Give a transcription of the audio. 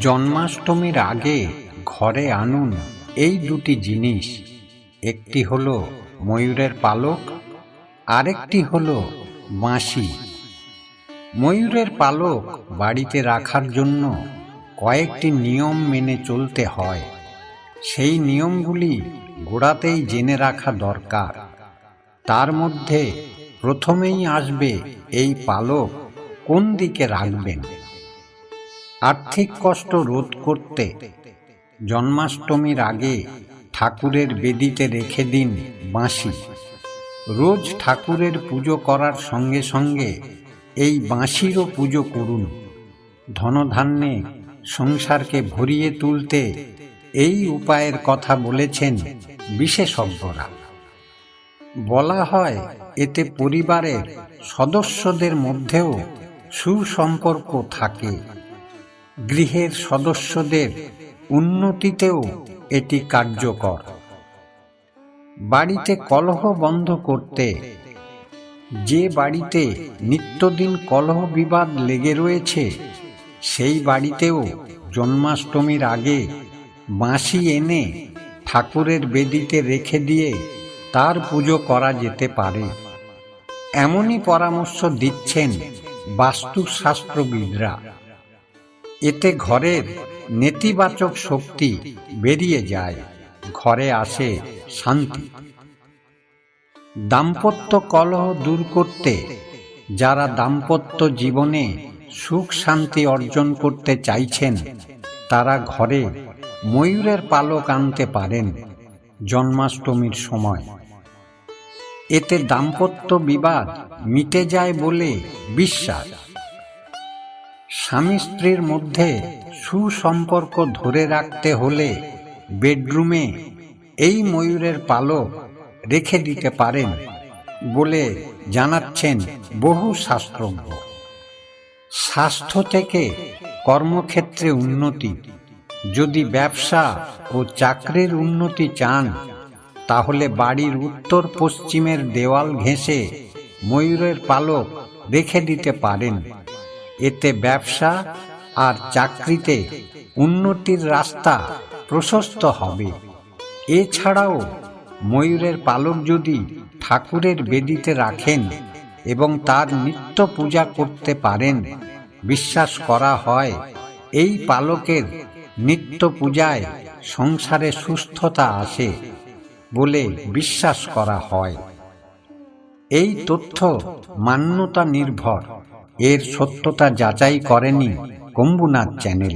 জন্মাষ্টমীর আগে ঘরে আনুন। এই দুটি জিনিস, একটি হলো ময়ূরের পালক, আরেকটি হলো বাঁশি। ময়ূরের পালক বাড়িতে রাখার জন্য কয়েকটি নিয়ম মেনে চলতে হয়। সেই নিয়মগুলি গোড়াতেই জেনে রাখা দরকার। তার মধ্যে প্রথমেই আসবে এই পালক কোন দিকে রাখবেন। আর্থিক কষ্ট রোধ করতে জন্মাষ্টমীর আগে ঠাকুরের বেদিতে রেখে দিন বাঁশি। রোজ ঠাকুরের পুজো করার সঙ্গে সঙ্গে এই বাঁশিরও পুজো করুন। ধনধান্যে সংসারকে ভরিয়ে তুলতে এই উপায়ের কথা বলেছেন বিশেষজ্ঞরা। বলা হয়, এতে পরিবারের সদস্যদের মধ্যেও সুসম্পর্ক থাকে। গৃহের সদস্যদের উন্নতিতেও এটি কার্যকর। বাড়িতে কলহ বন্ধ করতে, যে বাড়িতে নিত্যদিন কলহ বিবাদ লেগে রয়েছে, সেই বাড়িতেও জন্মাষ্টমীর আগে বাঁশি এনে ঠাকুরের বেদিতে রেখে দিয়ে তার পুজো করা যেতে পারে। এমনই পরামর্শ দিচ্ছেন বাস্তুশাস্ত্রবিদরা। এতে ঘরের নেতিবাচক শক্তি বেরিয়ে যায়, ঘরে আসে শান্তি। দাম্পত্য কলহ দূর করতে, যারা দাম্পত্য জীবনে সুখ শান্তি অর্জন করতে চাইছেন, তারা ঘরে ময়ূরের পালক আনতে পারেন জন্মাষ্টমীর সময়। এতে দাম্পত্য বিবাদ মিটে যায় বলে বিশ্বাস। স্বামী স্ত্রীর মধ্যে সুসম্পর্ক ধরে রাখতে হলে বেডরুমে এই ময়ূরের পালক রেখে দিতে পারেন বলে জানাচ্ছেন বহু শাস্ত্রজ্ঞ। স্বাস্থ্য থেকে কর্মক্ষেত্রে উন্নতি। যদি ব্যবসা ও চাকরির উন্নতি চান, তাহলে বাড়ির উত্তর পশ্চিমের দেওয়াল ঘেঁষে ময়ূরের পালক রেখে দিতে পারেন। এতে ব্যবসা আর চাকরিতে উন্নতির রাস্তা প্রশস্ত হবে। এছাড়াও ময়ূরের পালক যদি ঠাকুরের বেদিতে রাখেন এবং তার নিত্য পূজা করতে পারেন, বিশ্বাস করা হয় এই পালকের নিত্য পূজায় সংসারে সুস্থতা আসে বলে বিশ্বাস করা হয়। এই তথ্য মান্যতা নির্ভর। এর সত্যতা যাচাই করেনি কম্বুনাথ চ্যানেল।